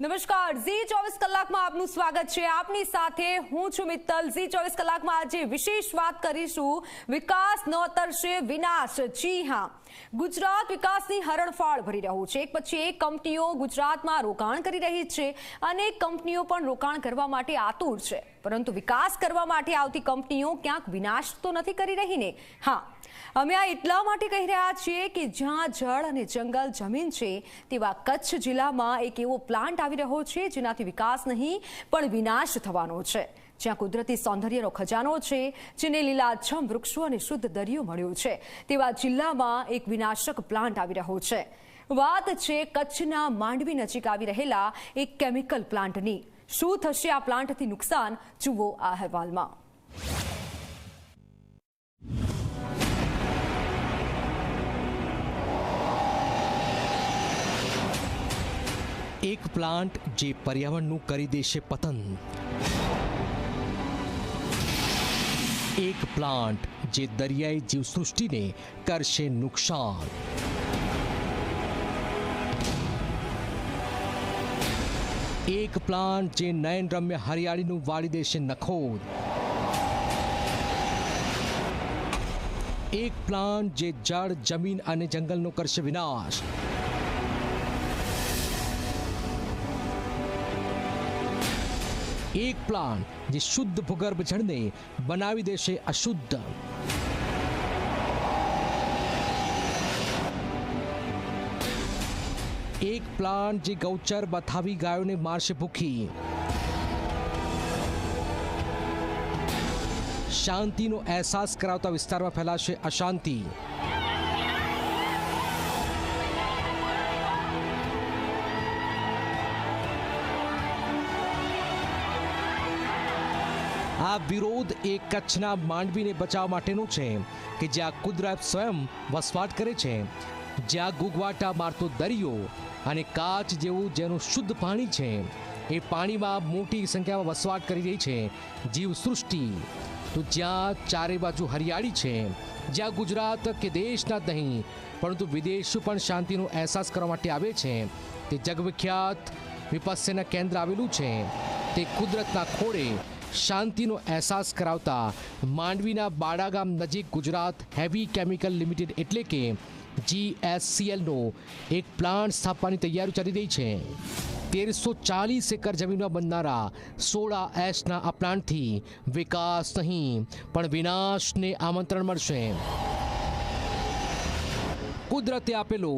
નમસ્કાર. ઝી ચોવીસ કલાકમાં આપનું સ્વાગત છે. આપની સાથે હું છું મિત્તલ. ઝી ચોવીસ કલાકમાં આજે વિશેષ વાત કરીશું વિકાસ તરશે વિનાશ. જી હા. ગુજરાત વિકાસની હરણફાળ ભરી રહ્યું છે. એક પછી એક કંપનીઓ ગુજરાતમાં રોકાણ કરી રહી છે. અનેક કંપનીઓ પણ રોકાણ કરવા માટે આતુર છે. પરંતુ વિકાસ કરવા માટે આવતી કંપનીઓ ક્યાંક વિનાશ તો નથી કરી રહી ને હા અમે આ એટલા માટે કહી રહ્યા છીએ કે જ્યાં જળ અને જંગલ જમીન છે, તેવા કચ્છ જિલ્લામાં એક એવો પ્લાન્ટ આવી રહ્યો છે, જેનાથી વિકાસ નહીં, પણ વિનાશ થવાનો છે. જ્યાં કુદરતી સૌંદર્યનો ખજાનો છે, જેને લીલાછમ વૃક્ષો અને શુદ્ધ દરિયો મળ્યો છે, તેવા જિલ્લામાં એક વિનાશક પ્લાન્ટ આવી રહ્યો છે. વાત છે કચ્છના માંડવી નજીક આવી રહેલા એક કેમિકલ પ્લાન્ટની. શું થશે આ પ્લાન્ટથી નુકસાન? જુઓ આ અહેવાલમાં. એક પ્લાન્ટ જે પર્યાવરણનું કરી દેશે પતન. એક પ્લાન્ટ જે દરિયાઈ જીવસૃષ્ટિને કરશે નુકસાન. એક પ્લાન્ટ જે નયનરમ્ય હરિયાળીનું વાળી દેશે નખોદ. એક પ્લાન્ટ જે જળ, જમીન અને જંગલનો કરશે વિનાશ. એક પ્લાન્ટ જે શુદ્ધ ભૂગર્ભ જળને બનાવી દેશે અશુદ્ધ. એક પ્લાન્ટ જે ગૌચર બથાવી ગાયોને મારશે ભૂખી. શાંતિનો અહેસાસ કરાવતા વિસ્તારમાં ફેલાશે અશાંતિ. વિરોધ એ કચ્છના માંડવીને બચાવવા માટેનો છે, કે જ્યાં કુદરત સ્વયં વસવાટ કરે છે. જ્યાં ગુગવાટા મારતો દરિયો અને કાચ જેવું જેનું શુદ્ધ પાણી છે, એ પાણીમાં મોટી સંખ્યામાં વસવાટ કરી રહી છે જીવસૃષ્ટિ તો જ્યાં ચારે બાજુ હરિયાળી છે, જ્યાં ગુજરાત કે દેશના નહીં, પરંતુ વિદેશ પણ શાંતિનો અહેસાસ કરવા માટે આવે છે. તે જગવિખ્યાત વિપસ્યના કેન્દ્ર આવેલું છે. તે કુદરતના ખોળે શાંતિનો અહેસાસ કરાવતા માંડવીના બાડા ગામ નજીક ગુજરાત હેવી કેમિકલ લિમિટેડ એટલે કે જીએસસીએલનો એક પ્લાન્ટ સ્થાપવાની તૈયારી ચાલી રહી છે. તેરસો ચાલીસ એકર જમીનમાં બનનારા સોળા એસના આ પ્લાન્ટથી વિકાસ નહીં, પણ વિનાશને આમંત્રણ મળશે. કુદરતે આપેલો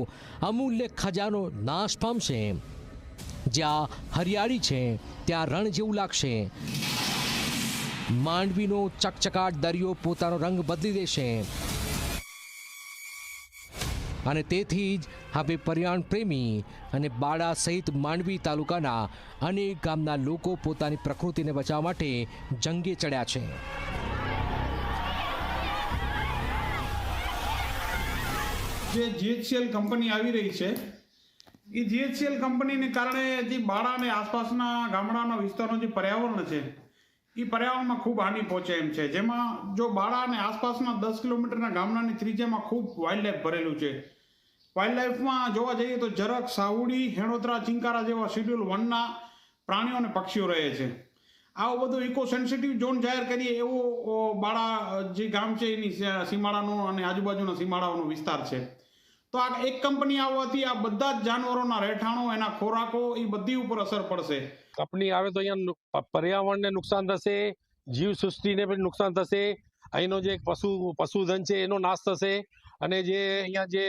અમૂલ્ય ખજાનો નાશ પામશે. જ્યાં હરિયાળી છે, ત્યાં રણ જેવું લાગશે. માંડવીનો ચકચકાટ દરિયો પોતાનો રંગ બદલી દેશે. અને તેથી જ હવે પર્યાવરણ પ્રેમી અને બાળા સહિત માંડવી તાલુકાના અનેક ગામના લોકો પોતાની પ્રકૃતિને બચાવવા માટે જંગે ચડ્યા છે. જે જીએચસીએલ કંપની આવી રહી છે, એ જીએચસીએલ કંપનીને કારણે જે બાળા અને આસપાસના ગામડાના વિસ્તારનો જે પર્યાવરણ છે એ પર્યાવરણમાં ખૂબ હાનિ પહોંચે એમ છે. જેમાં જો બાળા અને આસપાસના દસ કિલોમીટરના ગામડાની ત્રિજ્યામાં ખૂબ વાઇલ્ડ લાઈફ ભરેલું છે. વાઇલ્ડ લાઈફમાં જોવા જઈએ તો જરક સાવડી, હેણોતરા, ચિંકારા જેવા શેડ્યુલ વનના પ્રાણીઓ અને પક્ષીઓ રહે છે. આવું બધું ઇકો સેન્સિટિવ ઝોન જાહેર કરીએ એવો બાળા જે ગામ છે એની સીમાડાનો અને આજુબાજુના સીમાડાઓનો વિસ્તાર છે. તો આ એક કંપની આવવાથી આ બધા જ જાનવરોના રહેઠાણો, એના ખોરાકો એ બધી ઉપર અસર પડશે. કંપની આવે તો અહીંયા પર્યાવરણને નુકસાન થશે જીવ સૃષ્ટિને પણ નુકસાન થશે, અહીંનો જે પશુ, પશુધન છે એનો નાશ થશે અને જે અહીંયા જે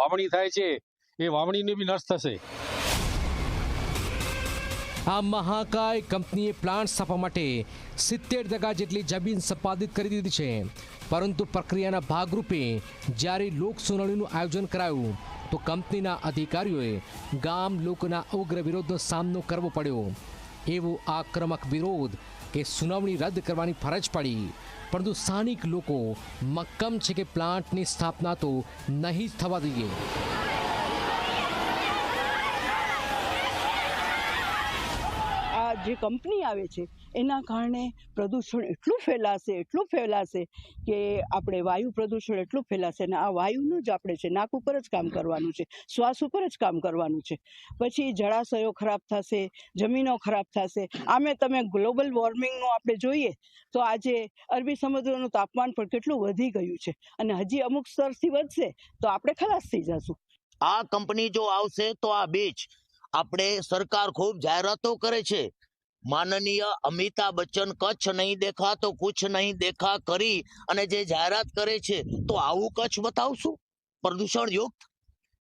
વાવણી થાય છે એ વાવણીને બી નષ્ટ થશે. આ મહાકાય કંપનીએ પ્લાન્ટ સ્થાપવા માટે સિત્તેર ટકા જેટલી જમીન સંપાદિત કરી દીધી છે. પરંતુ પ્રક્રિયાના ભાગરૂપે જ્યારે લોક સુનાવણીનું આયોજન કરાયું, તો કંપનીના અધિકારીઓએ ગામ લોકોના ઉગ્ર વિરોધનો સામનો કરવો પડ્યો. એવો આક્રમક વિરોધ કે સુનાવણી રદ કરવાની ફરજ પડી. પરંતુ સ્થાનિક લોકો મક્કમ છે કે પ્લાન્ટની સ્થાપના તો નહીં જ થવા દઈએ. જે કંપની આવે છે, એના કારણે પ્રદૂષણ એટલું ફેલાશે એટલું ફેલાશે કે આપણે વાયુ પ્રદૂષણ એટલું ફેલાશે ને આ વાયુનું જ આપણે છે, નાક ઉપર જ કામ કરવાનું છે, શ્વાસ ઉપર જ કામ કરવાનું છે. પછી જળાશયો ખરાબ થશે, જમીનો ખરાબ થશે. આમે તમે ગ્લોબલ વોર્મિંગનું આપણે જોઈએ, તો આજે અરબી સમુદ્રનું તાપમાન પણ કેટલું વધી ગયું છે અને હજી અમુક સ્તરથી વધશે, તો આપણે ખલાસ થઈ જશું. આ કંપની જો આવશે તો આ બીચ આપણે સરકાર ખૂબ જાહેરાતો કરે છે. માનનીય અમિતાભ બચ્ચન કચ્છ નહીં દેખા તો કુછ નહીં દેખા કરી અને જે જાહેરાત કરે છે તો આવું કચ્છ બતાવશું? પ્રદૂષણ યુક્ત?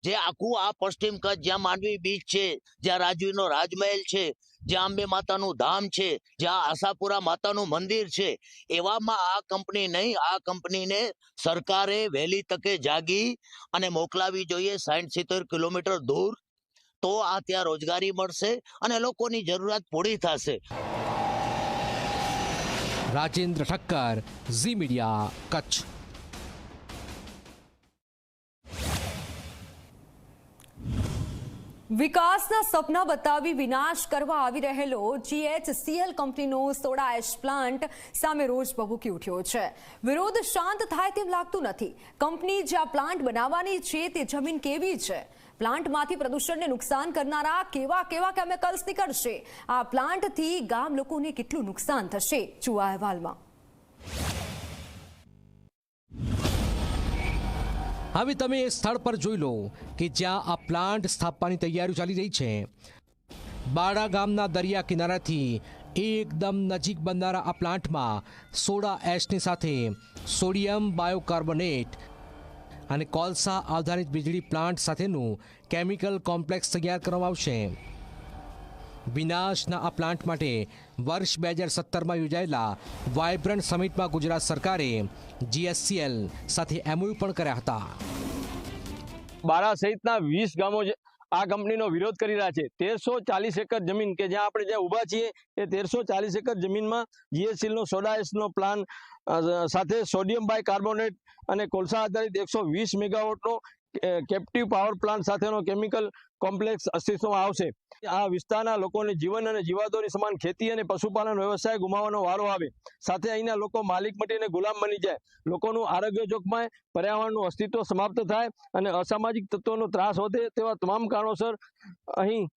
જે આખું આ પશ્ચિમ કચ્છ જ્યાં માંડવી બીચ છે, જ્યાં રાજવીનો રાજમહેલ છે, જ્યાં અંબે માતાનું ધામ છે, જ્યાં આશાપુરા માતાનું મંદિર છે, એવામાં આ કંપની નહીં, આ કંપનીને સરકારે વહેલી તકે જાગી અને મોકલાવી જોઈએ સાઠ સિત્તેર કિલોમીટર દૂર તો આ ત્યાં રોજગારી મળશે અને લોકોની જરૂરિયાત પૂરી થશે. Rajendra Thakkar Zee media Kutch. વિકાસના સપના બતાવી વિનાશ કરવા આવી રહેલો જીએચસીએલ કંપનીનો સોડા એશ પ્લાન્ટ સામે રોજ ભભૂકી ઉઠ્યો છે. વિરોધ શાંત થાય તેમ લાગતું નથી. કંપની જે આ પ્લાન્ટ બનાવવાની છે તે જમીન કેવી છે? પ્લાન્ટમાંથી પ્રદૂષણને નુકસાન કરનારા કેવા કેવા કેમિકલ્સ નીકળશે? આ પ્લાન્ટથી ગામ લોકોને કેટલું નુકસાન થશે? જુઓ અહેવાલમાં. હવે તમે એ સ્થળ પર જોઈ લો કે જ્યાં આ પ્લાન્ટ સ્થાપવાની તૈયારીઓ ચાલી રહી છે. બાડા ગામના દરિયા કિનારાથી એકદમ નજીક બનનારા આ પ્લાન્ટમાં સોડા એશની સાથે સોડિયમ બાયોકાર્બોનેટ અને કોલસા આધારિત વીજળી પ્લાન્ટ સાથેનું કેમિકલ કોમ્પ્લેક્સ તૈયાર કરવામાં આવશે. વિનાશના આ પ્લાન્ટ માટે વર્ષ બે હજાર સત્તરમાં યોજાયેલા વાયબ્રન્ટ સમિટમાં ગુજરાત સરકારે જીએસસીએલ સાથે એમઓયુ પણ કર્યા હતા. બારા સહિતના વીસ ગામો આ કંપનીનો વિરોધ કરી રહ્યા છે. તેરસો ચાલીસ એકર જમીન કે જ્યાં આપણે જ્યાં ઊભા છીએ, એ તેરસો ચાલીસ એકર જમીનમાં જીએસસીલનો સોડાએસનો પ્લાન સાથે સોડિયમ બાય કાર્બોનેટ અને કોલસા આધારિત એકસો વીસ મેગાવોટનો કેપ્ટિવ પાવર પ્લાન્ટ સાથેનો કેમિકલ કોમ્પ્લેક્સ અસ્તિત્વમાં આવશે. આ વિસ્તારના લોકોને જીવન અને જીવાતોની સમાન ખેતી અને પશુપાલન વ્યવસાય ગુમાવવાનો વારો આવે. સાથે અહીંના લોકો માલિક મટીને ગુલામ બની જાય. લોકોનું આરોગ્ય જોખમાય, પર્યાવરણનું અસ્તિત્વ સમાપ્ત થાય અને અસામાજિક તત્વોનો ત્રાસ વધે તેવા તમામ કારણોસર અહીં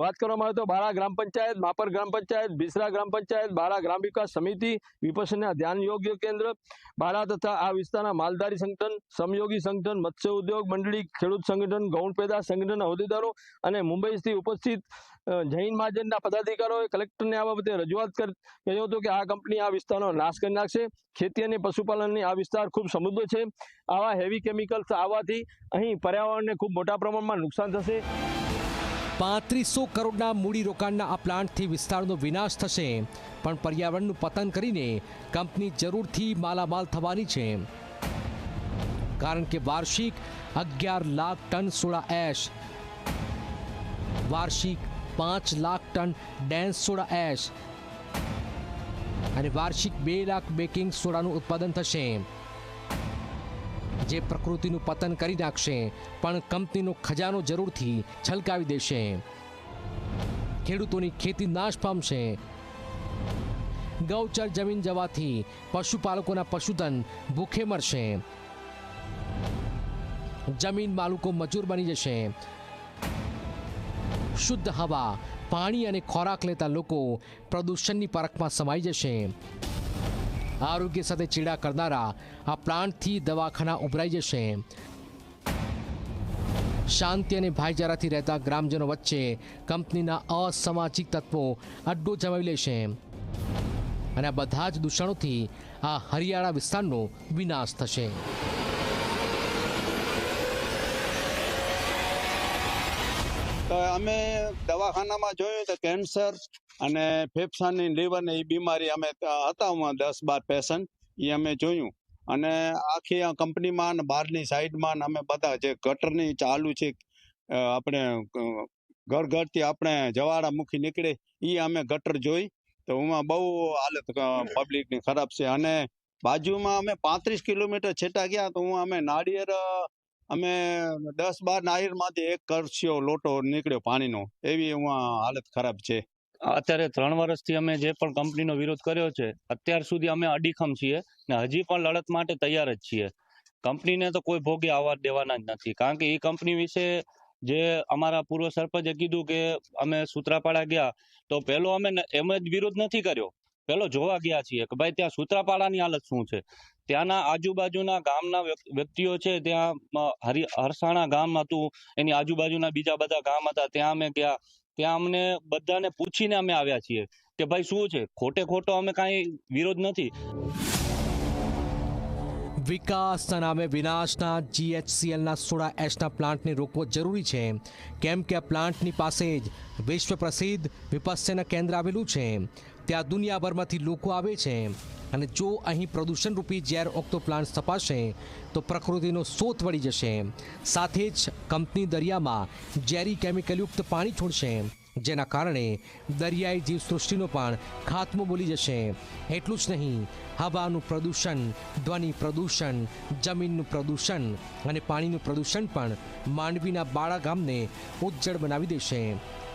વાત કરવામાં આવે તો બારા ગ્રામ પંચાયત, માપર ગ્રામ પંચાયત, બિસરા ગ્રામ પંચાયત, બારા ગ્રામ વિકાસ સમિતિ વિપસના ધ્યાન યોગ્ય કેન્દ્ર, બારા તથા આ વિસ્તારના માલધારી સંગઠન, સમયોગી સંગઠન, મત્સ્ય ઉદ્યોગ મંડળી, ખેડૂત સંગઠન, ગૌણ પેદાશ સંગઠનના હોદ્દેદારો અને મુંબઈથી ઉપસ્થિત જૈન મહાજનના પદાધિકારીઓએ કલેક્ટરને આ બાબતે રજૂઆત કર્યો હતો કે આ કંપની આ વિસ્તારનો નાશ કરી નાખશે. ખેતી અને પશુપાલનની આ વિસ્તાર ખૂબ સમૃદ્ધ છે. આવા હેવી કેમિકલ્સ આવવાથી અહીં પર્યાવરણને ખૂબ મોટા પ્રમાણમાં નુકસાન થશે. પાંત્રીસો કરોડના મૂડી રોકાણના આ પ્લાન્ટથી વિસ્તારનો વિનાશ થશે. પણ પર્યાવરણનું પતન કરીને કંપની જરૂરથી માલામાલ થવાની છે. કારણ કે વાર્ષિક અગિયાર લાખ ટન સોડા એશ વાર્ષિક પાંચ lakh ton dense soda ash. અને વાર્ષિક બે લાખ બેકિંગ સોડાનું ઉત્પાદન થશે. જે પ્રકૃતિનું પતન કરી નાખશે, પણ કંપનીનો ખજાનો જરૂરથી છલકાવી દેશે. ખેડૂતોની ખેતી નાશ પામશે. ગૌચર જમીન જવાથી પશુપાલકોના પશુધન ભૂખે મરશે. જમીન માલિકો મજૂર બની જશે. શુદ્ધ હવા, પાણી અને ખોરાક લેતા લોકો પ્રદૂષણની પરખમાં સમાઈ જશે. આરોગ્ય સાથે ચેડા કરનારા આ પ્લાન્ટથી દવાખાના ઉભરાઈ જશે. શાંતિ અને ભાઈચારાથી રહેતા ગ્રામજનો વચ્ચે કંપનીના અસામાજિક તત્વો અડ્ડો જમાવી લેશે. અને આ બધા જ દૂષણોથી આ હરિયાળા વિસ્તારનો વિનાશ થશે. તો અમે દવાખાનામાં જોયું તો કેન્સર અને ફેફસાની લીવરની એ બીમારી અમે હતા હું દસ બાર પેશન્ટ એ અમે જોયું. અને આખી આ કંપનીમાં અને બહારની સાઈડમાં ને અમે બધા જે ગટરની ચાલુ છે આપણે ઘર ઘરથી આપણે જવાળા મુખી નીકળે એ અમે ગટર જોઈ. તો એમાં બહુ હાલત પબ્લિકની ખરાબ છે. અને બાજુમાં અમે પાંત્રીસ કિલોમીટર છેટા ગયા તો હું અમે નાળિયેર અમે દસ બાર નાળિયેરમાંથી એક કરસ્યો લોટો નીકળ્યો પાણીનો. એવી હાલત ખરાબ છે. અત્યારે ત્રણ વર્ષથી અમે જે પણ કંપનીનો વિરોધ કર્યો છે, અત્યાર સુધી અમે અડીખમ છીએ ને હજી પણ લડત માટે તૈયાર જ છીએ. કંપનીને તો કોઈ ભોગે આવવા દેવાના જ નથી. કારણ કે એ કંપની વિશે જે અમારા પૂર્વ સરપંચે કીધું કે અમે સૂત્રાપાડા ગયા, તો પેલો અમે એમ જ વિરોધ નથી કર્યો. પેલો જોવા ગયા છીએ કે ભાઈ ત્યાં સૂત્રાપાડાની હાલત શું છે? ત્યાંના આજુબાજુના ગામના વ્યક- વ્યક્તિઓ છે, ત્યાં હરિ, હરસાણા ગામ હતું, એની આજુબાજુના બીજા બધા ગામ હતા, ત્યાં અમે ગયા. ત્યાં અમને બધાને પૂછીને અમે આવ્યા છીએ કે ભાઈ શું છે? ખોટે ખોટો અમે કાંઈ વિરોધ નથી. વિકાસના નામે વિનાશના જીએચસીએલના સોળા એચના પ્લાન્ટને રોકવો જરૂરી છે. કેમ કે આ પ્લાન્ટની પાસે જ વિશ્વ પ્રસિદ્ધ વિપસ્યના કેન્દ્ર આવેલું છે. ત્યાં દુનિયાભરમાંથી લોકો આવે છે. અને જો અહીં પ્રદૂષણરૂપી ઝેર ઓગતો પ્લાન્ટ સ્થપાશે તો પ્રકૃતિનો સોત વળી જશે. સાથે જ કંપની દરિયામાં ઝેરી કેમિકલયુક્ત પાણી છોડશે, જેના કારણે દરિયાઈ જીવસૃષ્ટિનો પણ ખાત્મો બોલી જશે. એટલું જ નહીં, હવાનું પ્રદૂષણ, ધ્વનિ પ્રદૂષણ, જમીનનું પ્રદૂષણ અને પાણીનું પ્રદૂષણ પણ માંડવીના બાળા ગામને ઉજ્જળ બનાવી દેશે.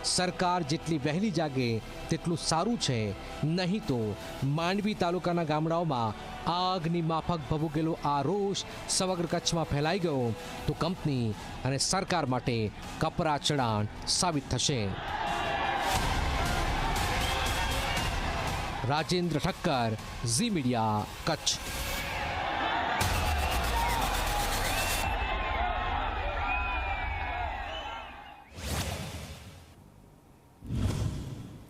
સરકાર જેટલી વહેલી જાગે તેટલું સારું છે. નહીં તો માંડવી તાલુકાના ગામડાઓમાં આગની માફક ભભૂકેલો આ રોષ સમગ્ર કચ્છમાં ફેલાઈ ગયો. તો કંપની અને સરકાર માટે કપરા ચડાણ સાબિત થશે. Rajendra Thakkar, Zee media, Kutch.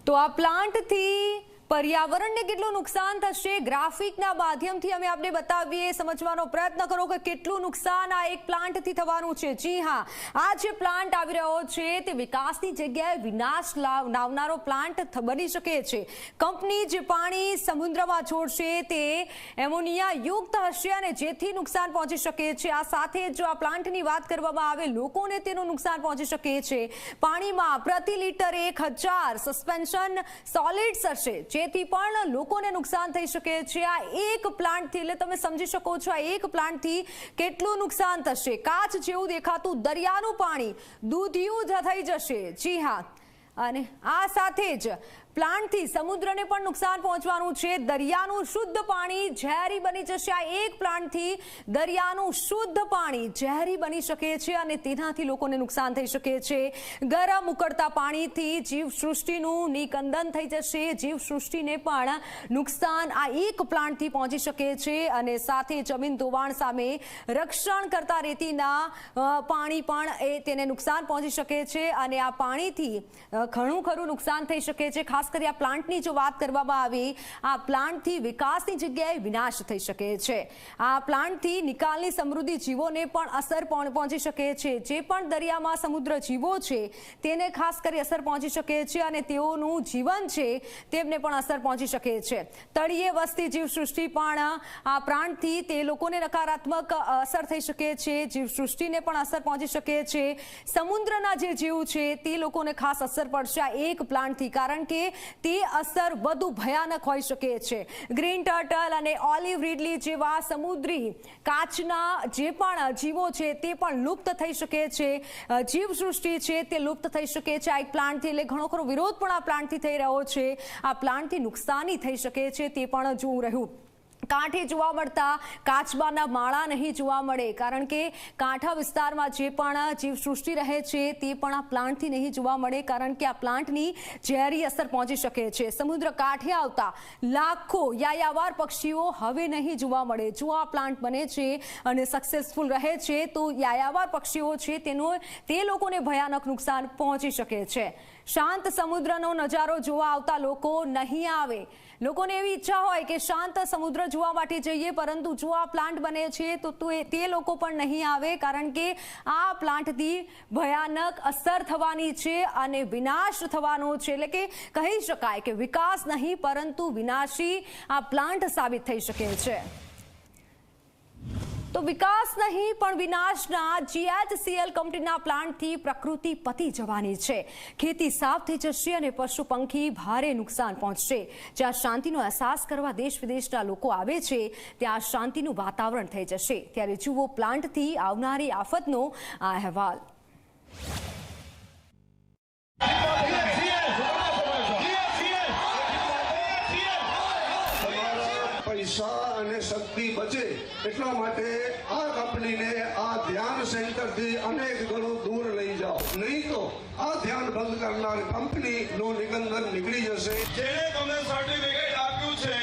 તો આ પ્લાન્ટથી પર્યાવરણને કેટલું નુકસાન થશે? ગ્રાફિકના માધ્યમથી અમે આપને બતાવીએ, સમજવાનો પ્રયત્ન કરો કે કેટલું નુકસાન આ એક પ્લાન્ટથી થવાનું છે. જી હા, આ જે પ્લાન્ટ આવી રહ્યો છે, તે વિકાસની જગ્યાએ વિનાશ લાવ- લાવનારો પ્લાન્ટ બની શકે છે. કંપની જે પાણી સમુદ્રમાં છોડશે, તે એમોનિયા યુક્ત હશે અને જેથી નુકસાન પહોંચી શકે છે. આ સાથે જો આ પ્લાન્ટની વાત કરવામાં આવે, લોકોને તેનું નુકસાન પહોંચી શકે છે. પાણીમાં પ્રતિ લીટર એક સસ્પેન્શન સોલિડ્સ હશે. જેથી પણ લોકોને નુકસાન થઈ શકે છે. આ એક પ્લાન્ટથી, એટલે તમે સમજી શકો છો, આ એક પ્લાન્ટથી કેટલું નુકસાન થશે? કાચ જેવું દેખાતું દરિયાનું પાણી દૂધિયું થઈ જશે. જી હા. અને આ સાથે જ પ્લાન્ટથી સમુદ્રને પણ નુકસાન પહોંચવાનું છે. દરિયાનું શુદ્ધ પાણી ઝેરી બની જશે. આ એક પ્લાન્ટથી દરિયાનું શુદ્ધ પાણી ઝેરી બની શકે છે અને તેનાથી લોકોને નુકસાન થઈ શકે છે. ગરમ ઉકળતા પાણીથી જીવસૃષ્ટિનું નિકંદન થઈ જશે. જીવસૃષ્ટિને પણ નુકસાન આ એક પ્લાન્ટથી પહોંચી શકે છે અને સાથે જમીન ધોવાણ સામે રક્ષણ કરતા રેતીના પાણી પણ એ તેને નુકસાન પહોંચી શકે છે અને આ પાણીથી ઘણું ખરું નુકસાન થઈ શકે છે. ખાસ કરી આ પ્લાન્ટની જો વાત કરવામાં આવે, આ પ્લાન્ટથી વિકાસની જગ્યાએ વિનાશ થઈ શકે છે. આ પ્લાન્ટથી નિકાલની સમૃદ્ધિ જીવોને પણ અસર પહોં- પહોંચી શકે છે. જે પણ દરિયામાં સમુદ્ર જીવો છે, તેને ખાસ કરી અસર પહોંચી શકે છે અને તેઓનું જીવન છે, તેમને પણ અસર પહોંચી શકે છે. તળિયે વસ્તી જીવસૃષ્ટિ પણ આ પ્લાન્ટથી તે લોકોને નકારાત્મક અસર થઈ શકે છે, જીવસૃષ્ટિને પણ અસર પહોંચી શકે છે. સમુદ્રના જે જીવ છે, તે લોકોને ખાસ અસર પડશે આ એક પ્લાન્ટથી, કારણ કે તે અસર વધુ ભયાનક હોઈ શકે છે. ગ્રીન ટર્ટલ અને ઓલિવ રીડલી જેવા સમુદ્રી કાચના જે પણ જીવો છે તે પણ લુપ્ત થઈ શકે છે. જીવસૃષ્ટિ છે તે લુપ્ત થઈ શકે છે. આ એક પ્લાન્ટથી એટલે ઘણો ખરો વિરોધ પણ આ પ્લાન્ટથી થઈ રહ્યો છે. આ પ્લાન્ટથી નુકસાની થઈ શકે છે તે પણ જોવું રહ્યું. કાંઠે જોવા મળતા કાચબાના માળા નહીં જોવા મળે, કારણ કે કાંઠા વિસ્તારમાં જે પણ જીવસૃષ્ટિ રહે છે, તે પણ આ પ્લાન્ટથી નહીં જોવા મળે, કારણ કે આ પ્લાન્ટની ઝેરી અસર પહોંચી શકે છે. સમુદ્ર કાંઠે આવતા લાખો યાયાવાર પક્ષીઓ હવે નહીં જોવા મળે. જો આ પ્લાન્ટ બને છે અને સક્સેસફુલ રહે છે, તો યાયાવાર પક્ષીઓ છે, તેનો તે લોકોને ભયાનક નુકસાન પહોંચી શકે છે. શાંત સમુદ્રનો નજારો જોવા આવતા લોકો નહીં આવે. લોકોને એવી ઈચ્છા હોય કે શાંત સમુદ્ર જોવા માટે જઈએ, પરંતુ જો આ પ્લાન્ટ બને છે, તો તો લોકો પણ નહીં આવે, કારણ કે આ પ્લાન્ટથી ભયાનક અસર થવાની છે અને વિનાશ થવાનો છે. એટલે કે કહી શકાય કે વિકાસ નહીં, પરંતુ વિનાશી આ પ્લાન્ટ સાબિત થઈ શકે છે. તો વિકાસ નહીં, પણ વિનાશના જીએચસીએલ કંપનીના પ્લાન્ટથી પ્રકૃતિ પતી જવાની છે. ખેતી સાફ થઈ જશે અને પશુ પંખી ભારે નુકસાન પહોંચશે. જ્યાં શાંતિનો અહેસાસ કરવા દેશ વિદેશના લોકો આવે છે, ત્યાં શાંતિનું વાતાવરણ થઈ જશે. ત્યારે જુઓ પ્લાન્ટથી આવનારી આફતનો આ અહેવાલ. પૈસા અને શક્તિ બચે એટલા માટે આ કંપનીને આ ધ્યાન સેન્ટરથી અનેક ગણું દૂર લઈ જાઓ. નહીં તો આ ધ્યાન બંધ કરનાર કંપનીનું નિબંધન નીકળી જશે. જેને તમને સર્ટિફિકેટ આપ્યું છે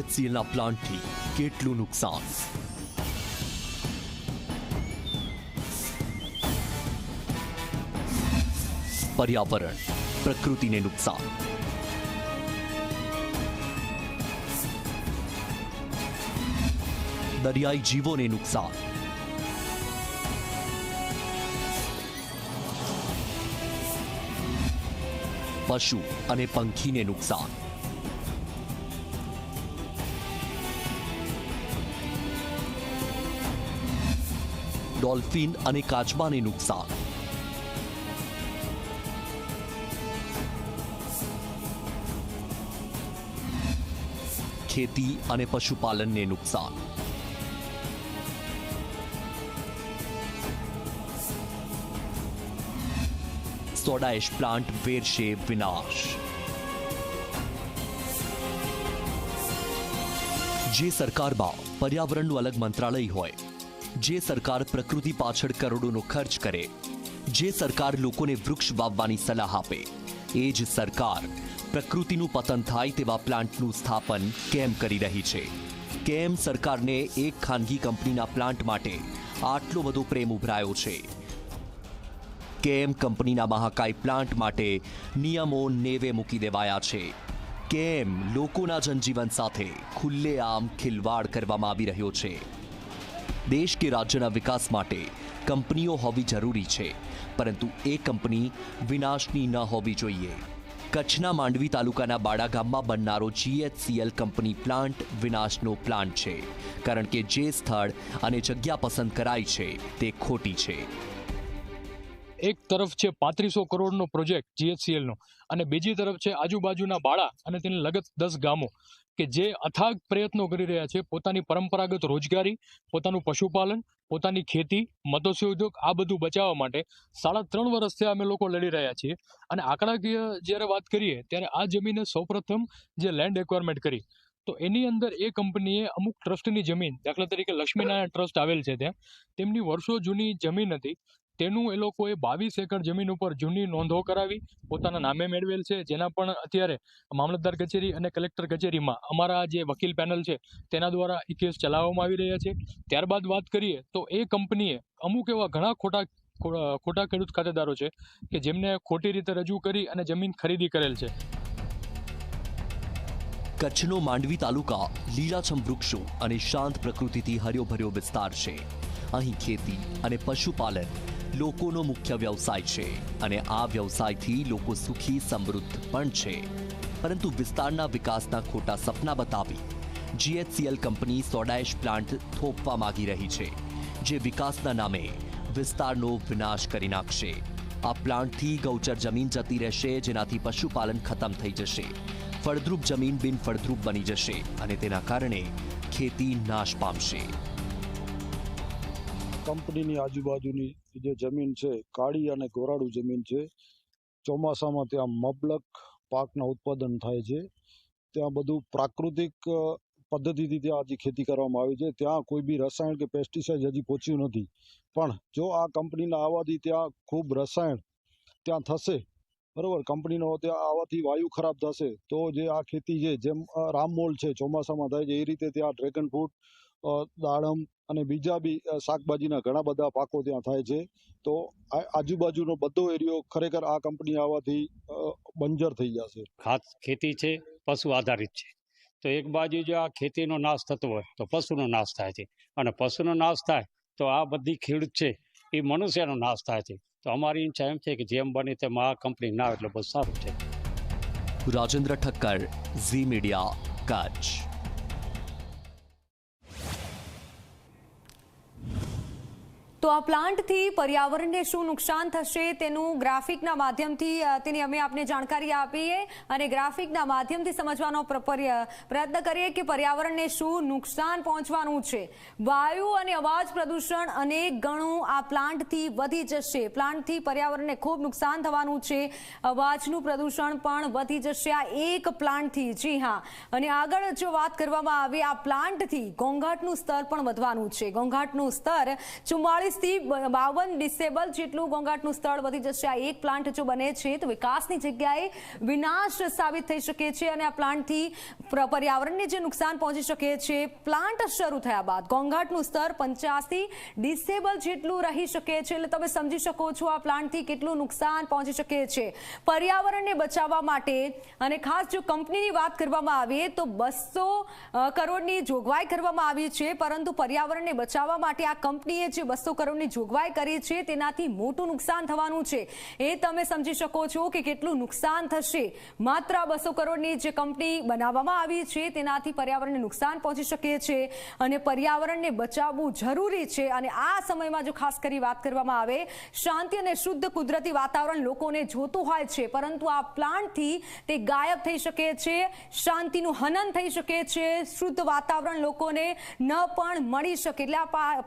જીએચસીએલના પ્લાન્ટથી કેટલું નુકસાન? પર્યાવરણ પ્રકૃતિને નુકસાન. દરિયાઈ જીવોને નુકસાન. પશુ અને પંખીને નુકસાન. ડોલ્ફિન અને કાચબાને નુકસાન. ખેતી અને પશુપાલનને નુકસાન. સોડા એશ પ્લાન્ટ વેરશે વિનાશ. જે સરકારમાં પર્યાવરણનું અલગ મંત્રાલય હોય જે સરકાર પ્રકૃતિ પાછળ કરોડોનો ખર્ચ કરે, જે સરકાર લોકોને વૃક્ષ વાવવાની સલાહ આપે, એ જ સરકાર પ્રકૃતિનું પતન થાય તેવા પ્લાન્ટનું સ્થાપન કેમ કરી રહી છે? કેમ સરકારને એક ખાનગી કંપનીના પ્લાન્ટ માટે આટલો બધો પ્રેમ ઉભરાયો છે? કેમ કંપનીના મહાકાય પ્લાન્ટ માટે નિયમો નેવે મૂકી દેવાયા છે? કેમ લોકોના જનજીવન સાથે ખુલ્લેઆમ ખિલવાડ કરવામાં આવી રહ્યો છે? દેશ કે રાજ્યના વિકાસ માટે કંપનીઓ હોવી જરૂરી છે. પરંતુ એ કંપની વિનાશની ન હોવી જોઈએ. કચ્છના માંડવી તાલુકાના બાડા ગામમાં બનનારો જીએચસીએલ કંપની પ્લાન્ટ વિનાશનો પ્લાન્ટ છે. કારણ કે જે સ્થળ અને જગ્યા પસંદ કરાઈ છે, તે ખોટી છે. એક તરફ છે પાંત્રીસો કરોડનો પ્રોજેક્ટ જીએચસીએલનો અને બીજી તરફ છે આજુબાજુના બાળા અને તેને લગત દસ ગામો કે જે અથાગ પ્રયત્નો કરી રહ્યા છે. પોતાની પરંપરાગત રોજગારી, પોતાનું પશુપાલન, પોતાની ખેતી મત્સ્ય ઉદ્યોગ આ બધું બચાવવા માટે સાડા ત્રણ વર્ષથી અમે લોકો લડી રહ્યા છીએ. અને આંકડાકીય જ્યારે વાત કરીએ ત્યારે આ જમીને સૌપ્રથમ જે લેન્ડ એક્વાયરમેન્ટ કરી, તો એની અંદર એ કંપનીએ અમુક ટ્રસ્ટની જમીન, દાખલા તરીકે લક્ષ્મીનારાયણ ટ્રસ્ટ આવેલ છે ત્યાં, તેમની વર્ષો જૂની જમીન હતી. તેનું એ લોકોએ બાવીસ એકર જમીન ઉપર જૂની નોંધો કરાવી, પોતાના નામે મેળવેલ છે. જેના પણ અત્યારે મામલતદાર કચેરી અને કલેક્ટર કચેરીમાં અમારા જે વકીલ પેનલ છે, તેના દ્વારા એ કેસ ચલાવવામાં આવી રહ્યા છે. ત્યારબાદ વાત કરીએ તો એ કંપનીએ અમુક એવા ઘણા ખોટા ખોટા ખેડૂત ખાતેદારો છે કે જેમને ખોટી રીતે રજૂ કરી અને જમીન ખરીદી કરેલ છે. કચ્છનો માંડવી તાલુકા લીલાછમ વૃક્ષો અને શાંત પ્રકૃતિથી હર્યોભર્યો વિસ્તાર છે. અહીં ખેતી અને પશુપાલન લોકોનો મુખ્ય વ્યવસાય છે અને આ વ્યવસાયથી લોકો સુખી, સમૃદ્ધ પણ છે. પરંતુ વિસ્તારના વિકાસના ખોટા સપના બતાવી GHCL company soda ash plant થોપવા માંગી રહી છે, જે વિકાસના નામે વિસ્તારનો વિનાશ કરી નાખશે. આ પ્લાન્ટથી ગૌચર જમીન જતી રહેશે, જેનાથી પશુપાલન ખતમ થઈ જશે. ફળદ્રુપ જમીન બિનફળદ્રુપ બની જશે અને તેના કારણે ખેતી નાશ પામશે. કંપનીની આજુબાજુની જે જમીન છે, કાળી અને ગોરાડું જમીન છે, ચોમાસામાં ત્યાં મબલક પાકના ઉત્પાદન થાય છે. ત્યાં બધું પ્રાકૃતિક પદ્ધતિથી ત્યાં હજી ખેતી કરવામાં આવી છે. ત્યાં કોઈ બી રસાયણ કે પેસ્ટિસાઇડ હજી પહોંચ્યું નથી. પણ જો આ કંપનીના આવવાથી ત્યાં ખૂબ રસાયણ ત્યાં થશે, બરોબર? કંપનીનો ત્યાં આવવાથી વાયુ ખરાબ થશે, તો જે આ ખેતી છે, જેમ રામમોલ છે, ચોમાસામાં થાય છે, એ રીતે ત્યાં ડ્રેગન ફ્રૂટ દાડમ અને બીજા બી શાકભાજીના ઘણા બધા પાકો ત્યાં થાય છે. તો આ આજુબાજુનો બધો એરિયો ખરેખર આ કંપની આવવાથી બંજર થઈ જશે. ખાસ ખેતી છે પશુ આધારિત છે. તો એક બાજુ જો આ ખેતીનો નાશ થતો હોય તો પશુનો નાશ થાય છે. અને પશુનો નાશ થાય તો આ બધી ખેડૂત છે એ મનુષ્યનો નાશ થાય છે. તો અમારી ઈચ્છા એમ છે કે જેમ બને તેમ આ કંપની ના આવે એટલે બહુ સારું છે. Rajendra Thakkar Zee media Kutch. તો આ પ્લાન્ટથી પર્યાવરણને શું નુકસાન થશે તેનું ગ્રાફિકના માધ્યમથી તેની અમે આપને જાણકારી આપીએ અને ગ્રાફિકના માધ્યમથી સમજવાનો પ્ર- પ્રયત્ન કરીએ કે પર્યાવરણને શું નુકસાન પહોંચવાનું છે. વાયુ અને અવાજ પ્રદૂષણ અનેક ગણું આ પ્લાન્ટથી વધી જશે. પ્લાન્ટથી પર્યાવરણને ખૂબ નુકસાન થવાનું છે. અવાજનું પ્રદૂષણ પણ વધી જશે. આ એક પ્લાન્ટથી. જી હા. અને આગળ જો વાત કરવામાં આવે, આ પ્લાન્ટથી ઘોંઘાટનું સ્તર પણ વધવાનું છે. ઘોંઘાટનું સ્તર ચુમ્માળીસ થી બાવન ડિસેબલ જેટલું ઘોંઘાટનું સ્થળ વધી જશે. આ એક પ્લાન્ટ જો બને છે, તો વિકાસની જગ્યાએ વિનાશ સાબિત થઈ શકે છે અને આ પ્લાન્ટથી પર્યાવરણને જે નુકસાન પહોંચી શકે છે, પ્લાન્ટ શરૂ થયા બાદ. ઘોંઘાટનું સ્તર પંચ્યાસી ડિસેબલ જેટલું રહી શકે છે, એટલે તમે સમજી શકો છો આ પ્લાન્ટથી કેટલું નુકસાન પહોંચી શકે છે. પર્યાવરણને બચાવવા માટે અને ખાસ જો કંપનીની વાત કરવામાં આવે તો બસો કરોડની જોગવાઈ કરવામાં આવી છે, પરંતુ પર્યાવરણને બચાવવા માટે આ કંપનીએ જે બસો કરોડની જોગવાઈ કરી છે, તેનાથી મોટું નુકસાન થવાનું છે. એ તમે સમજી શકો છો કે કેટલું નુકસાન થશે. માત્ર બસો કરોડની જે કંપની બનાવવામાં આવી છે, તેનાથી પર્યાવરણને નુકસાન પહોંચી શકે છે અને પર્યાવરણને બચાવવું જરૂરી છે. અને આ સમયમાં જો ખાસ કરી વાત કરવામાં આવે, શાંતિ અને શુદ્ધ કુદરતી વાતાવરણ લોકોને જોતું હોય છે, પરંતુ આ પ્લાન્ટથી તે ગાયબ થઈ શકે છે, શાંતિનું હનન થઈ શકે છે, શુદ્ધ વાતાવરણ લોકોને ન પણ મળી શકે. એટલે આ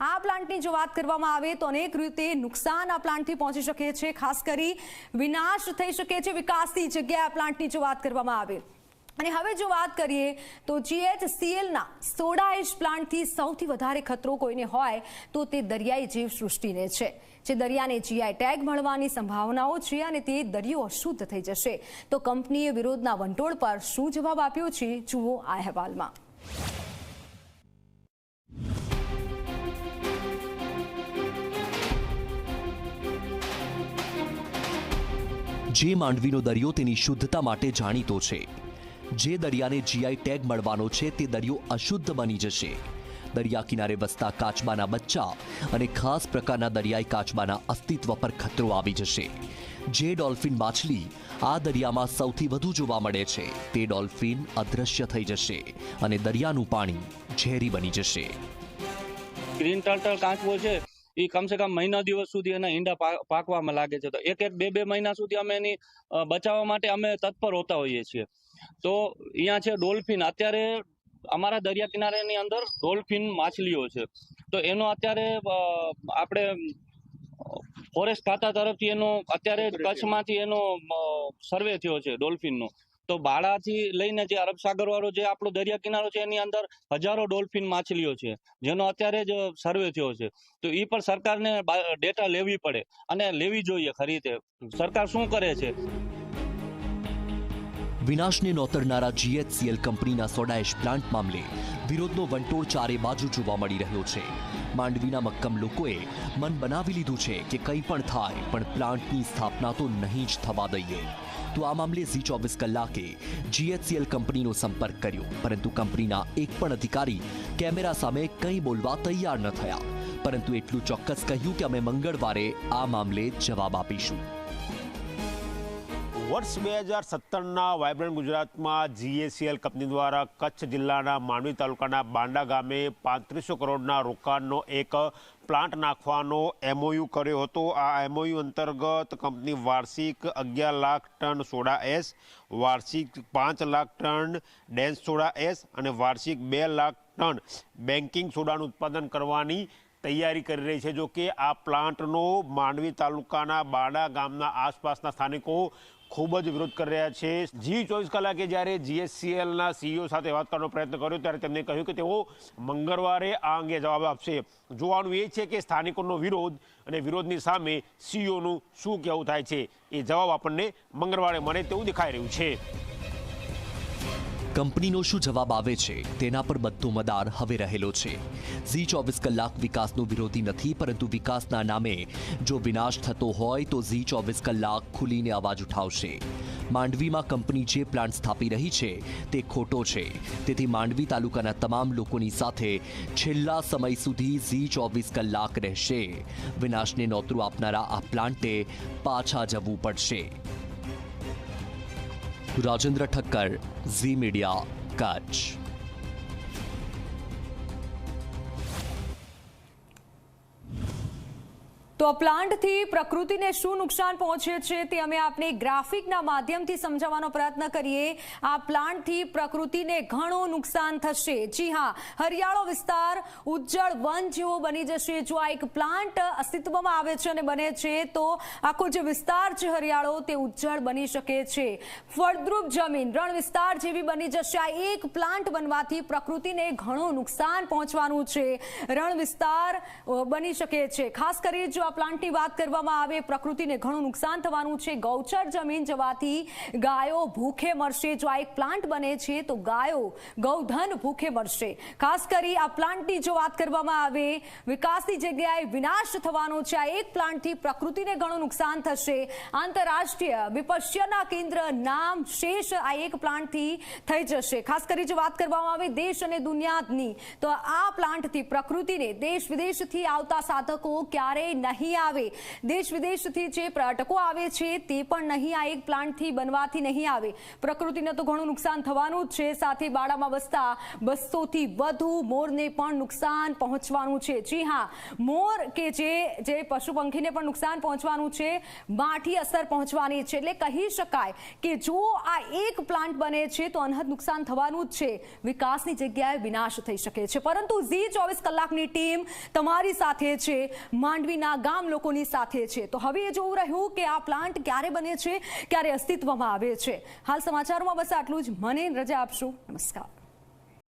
આ પ્લાન્ટની જો વાત કરવામાં આવે તો અનેક રીતે નુકસાન આ પ્લાન્ટથી પહોંચી શકે છે, ખાસ કરી વિનાશ થઈ શકે છે, વિકાસની જગ્યાએ આ પ્લાન્ટની જો વાત કરવામાં આવે. અને હવે જો વાત કરીએ તો જીએચસીએલના સોડા એશ પ્લાન્ટથી સૌથી વધારે ખતરો કોઈને હોય તો તે દરિયાઈ જીવસૃષ્ટિને છે, જે દરિયાને જીઆઈ ટેગ મળવાની સંભાવનાઓ છે અને તે દરિયો અશુદ્ધ થઈ જશે. તો કંપનીએ વિરોધના વંટોળ પર શું જવાબ આપ્યો છે, જુઓ આ અહેવાલમાં. જે માંડવીનો દરિયો તેની શુદ્ધતા માટે જાણીતો છે. જે દરિયાને જીઆઈ ટેગ મળવાનો છે તે દરિયો અશુદ્ધ બની જશે. દરિયા કિનારે વસતા કાચબાના બચ્ચા અને ખાસ પ્રકારના દરિયાઈ કાચબાના અસ્તિત્વ પર ખતરો આવી જશે. જે ડોલ્ફિન માછલી આ દરિયામાં સૌથી વધુ જોવા મળે છે. તે ડોલ્ફિન અદૃશ્ય થઈ જશે અને દરિયાનું પાણી ઝેરી બની જશે. ગ્રીન ટર્ટલ કાચબો છે. એ કમસે કમ મહિના દિવસ સુધી એના ઈંડા પાકવામાં લાગે છે. તો એક એક બે બે મહિના સુધી અમે એની બચાવવા માટે અમે તત્પર હોતા હોઈએ છીએ. તો અહીંયા છે ડોલ્ફિન. અત્યારે અમારા દરિયા કિનારાની અંદર ડોલ્ફિન માછલીઓ છે. તો એનો અત્યારે આપણે ફોરેસ્ટ ખાતા તરફથી એનો અત્યારે કચ્છમાંથી એનો સર્વે થયો છે ડોલ્ફિનનો. તો બાળાથી લઈને જે અરબ સાગર વાળો જે આપણો દરિયા કિનારો છે, એની અંદર હજારો ડોલ્ફિન માછલીઓ છે, જેનો અત્યારે જ સર્વે થયો છે. તો એ પણ સરકારને ડેટા લેવી પડે અને લેવી જોઈએ ખરી રીતે સરકાર શું કરે છે? વિનાશને નોતરનારા જીએચસીએલ કંપનીના સોડાએશ પ્લાન્ટ મામલે વિરોધનો વંટોળ ચારે બાજુ જોવા મળી રહ્યો છે. માંડવીના મક્કમ લોકોએ મન બનાવી લીધું છે કે કંઈ પણ થાય, પણ પ્લાન્ટની સ્થાપના તો નહીં જ થવા દઈએ. તો આ મામલે ઝી ચોવીસ કલાકે જીએચસીએલ કંપનીનો સંપર્ક કર્યો, પરંતુ કંપનીના એક પણ અધિકારી કેમેરા સામે કંઈ બોલવા તૈયાર ન થયા. પરંતુ એટલું ચોક્કસ કહ્યું કે અમે મંગળવારે આ મામલે જવાબ આપીશું. વર્ષ બે હજાર સત્તરના વાયબ્રન્ટ ગુજરાતમાં જીએસીએલ કંપની દ્વારા કચ્છ જિલ્લાના માંડવી તાલુકાના બાંડા ગામે પાંત્રીસો કરોડના રોકાણનો એક પ્લાન્ટ નાખવાનો એમઓયુ કર્યો હતો. આ એમઓયુ અંતર્ગત કંપની વાર્ષિક અગિયાર લાખ ટન સોડા એસ, વાર્ષિક પાંચ lakh ton dense soda ash અને વાર્ષિક બે લાખ ટન બેન્કિંગ સોડાનું ઉત્પાદન કરવાની તૈયારી કરી રહી છે. જો કે આ પ્લાન્ટનો માંડવી તાલુકાના બાડા ગામના આસપાસના સ્થાનિકો ખૂબ જ વિરોધ કરી રહ્યા છે. જી ચોવીસ કલાકે જ્યારે જીએસસીએલના સીઈઓ સાથે વાત કરવાનો પ્રયત્ન કર્યો, ત્યારે તેમણે કહ્યું કે તેઓ મંગળવારે આ અંગે જવાબ આપશે. જોવાનું એ છે કે સ્થાનિકોનો વિરોધ અને વિરોધની સામે સીઈઓનું શું કહેવું થાય છે? એ જવાબ આપણને મંગળવારે મળે તેવું દેખાઈ રહ્યું છે. કંપનીનો શું જવાબ આવે છે? તેના પર બધો મદાર હવે રહેલો છે. ઝી ચોવીસ કલાક વિકાસનો વિરોધી નથી, પરંતુ વિકાસના નામે જો વિનાશ થતો હોય, તો ઝી ચોવીસ કલાક ખુલીને અવાજ ઉઠાવશે. માંડવીમાં કંપની જે પ્લાન્ટ સ્થાપી રહી છે, તે ખોટો છે. તેથી માંડવી તાલુકાના તમામ લોકોની સાથે છેલ્લા સમય સુધી ઝી ચોવીસ કલાક રહેશે. વિનાશને નોતરું આપનારા આ પ્લાન્ટે પાછા જવું પડશે. રાજેન્દ્ર ઠક્કર ઝી મીડિયા કચ્છ તો પ્લાન્ટથી પ્રકૃતિને શું નુકસાન પહોંચે છે તે અમે આપને ગ્રાફિકના માધ્યમથી સમજાવવાનો પ્રયત્ન કરીએ. આ પ્લાન્ટથી પ્રકૃતિને ઘણું નુકસાન થશે. જી હા, હરિયાળો વિસ્તાર ઉજ્જળ વન જેવો બની જશે. જો આ એક પ્લાન્ટ અસ્તિત્વમાં આવે છે અને બને છે, તો આખો જે વિસ્તાર છે હરિયાળો તે ઉજ્જળ બની શકે છે. ફળદ્રુપ જમીન, રણ વિસ્તાર જેવી બની જશે. આ એક પ્લાન્ટ બનવાથી પ્રકૃતિને ઘણું નુકસાન પહોંચવાનું છે. રણ વિસ્તાર બની શકે છે. ખાસ કરી જો આ પ્લાન્ટની વાત કરવામાં આવે, પ્રકૃતિને ઘણું નુકસાન થવાનું છે. ગૌચર જમીન જવાથી ગાયો ભૂખે મરશે. જો આ એક પ્લાન્ટ બને છે, તો ગાયો ગૌધન ભૂખે મરશે. ખાસ કરી આ પ્લાન્ટની જો વાત કરવામાં આવે, વિકાસની જગ્યાએ વિનાશ થવાનો છે. આ એક પ્લાન્ટથી પ્રકૃતિને ઘણું નુકસાન થશે. આંતરરાષ્ટ્રીય વિપશ્યના કેન્દ્ર નામ શેષ આ એક પ્લાન્ટથી થઈ જશે. ખાસ કરી જો વાત કરવામાં આવે દેશ અને દુનિયાની, તો આ પ્લાન્ટથી પ્રકૃતિને દેશ વિદેશથી આવતા સાધકો ક્યારેય નહીં આવે. દેશ વિદેશથી જે પર્યટકો આવે છે, તે પણ નહીં આ એક પ્લાન્ટથી બનવાથી નહીં આવે. પ્રકૃતિને તો ઘણું નુકસાન થવાનું જ છે, સાથે બાળામાં વસતા બસોથી વધુ મોરને પણ નુકસાન પહોંચવાનું છે. જી હા, મોર કે જે જે પશુ પંખીને પણ નુકસાન પહોંચવાનું છે, માઠી અસર પહોંચવાની છે. એટલે કહી શકાય કે જો આ એક પ્લાન્ટ બને છે, તો અનહદ નુકસાન થવાનું જ છે. વિકાસની જગ્યાએ વિનાશ થઈ શકે છે. પરંતુ ઝી ચોવીસ કલાકની ટીમ તમારી સાથે છે. માંડવીના ગામ લોકોની સાથે છે. તો હવે એ જોવું રહ્યું કે આ પ્લાન્ટ ક્યારે બને છે, ક્યારે અસ્તિત્વમાં આવે છે. હાલ સમાચારોમાં બસ આટલું જ. મને રજા આપશો. નમસ્કાર.